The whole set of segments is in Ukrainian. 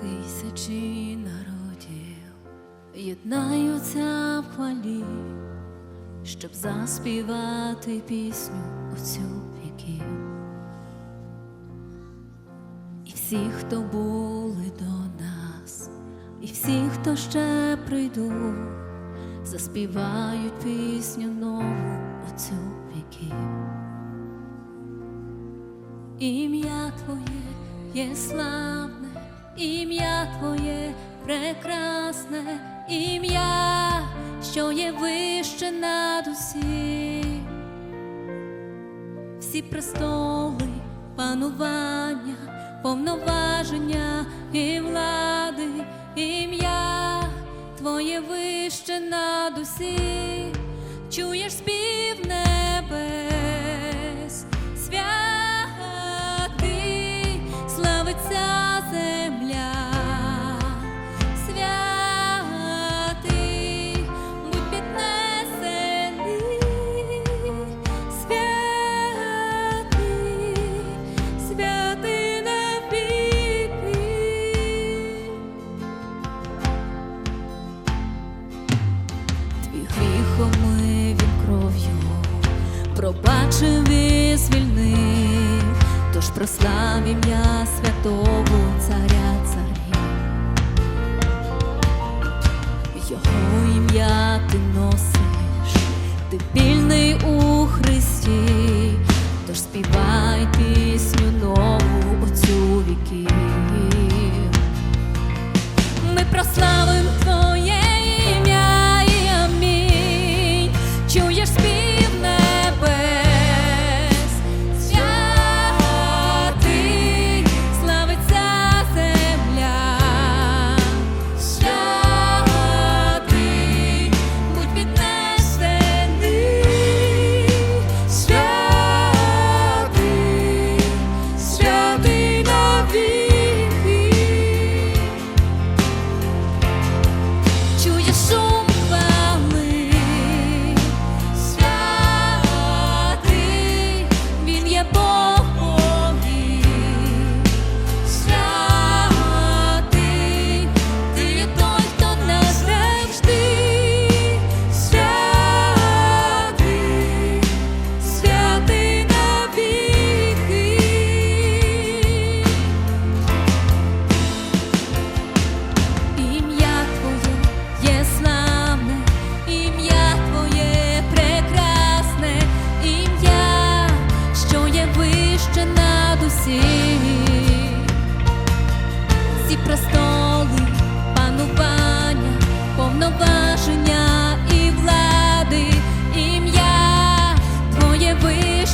Тисячі народів єднаються в хвалі, щоб заспівати пісню оцю віків. І всі, хто були до нас, і всі, хто ще прийдуть, заспівають пісню нову оцю віків. Ім'я Твоє є славне, ім'я Твоє прекрасне, ім'я, що є вище над усім. Всі престоли, панування, повноваження і влади, ім'я Твоє вище над усім, чуєш спів небес, прослав ім'я святого царя царів. Його ім'я ти носиш,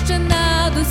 вище над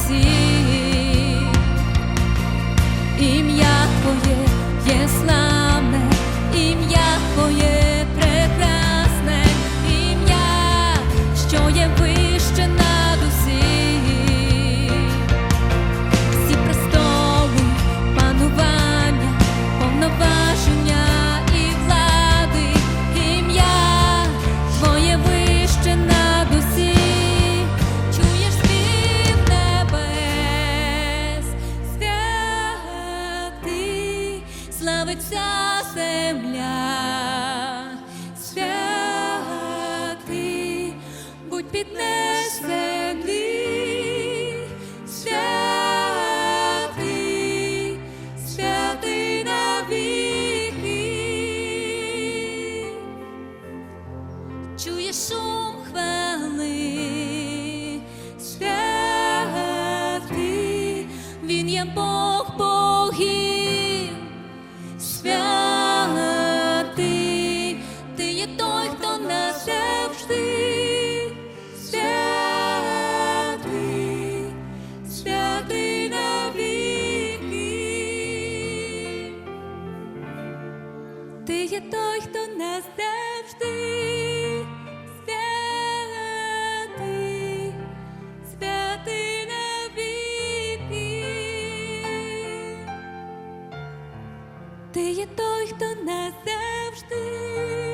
ти є той, хто назавжди, святий, Ти є той, хто не завжди.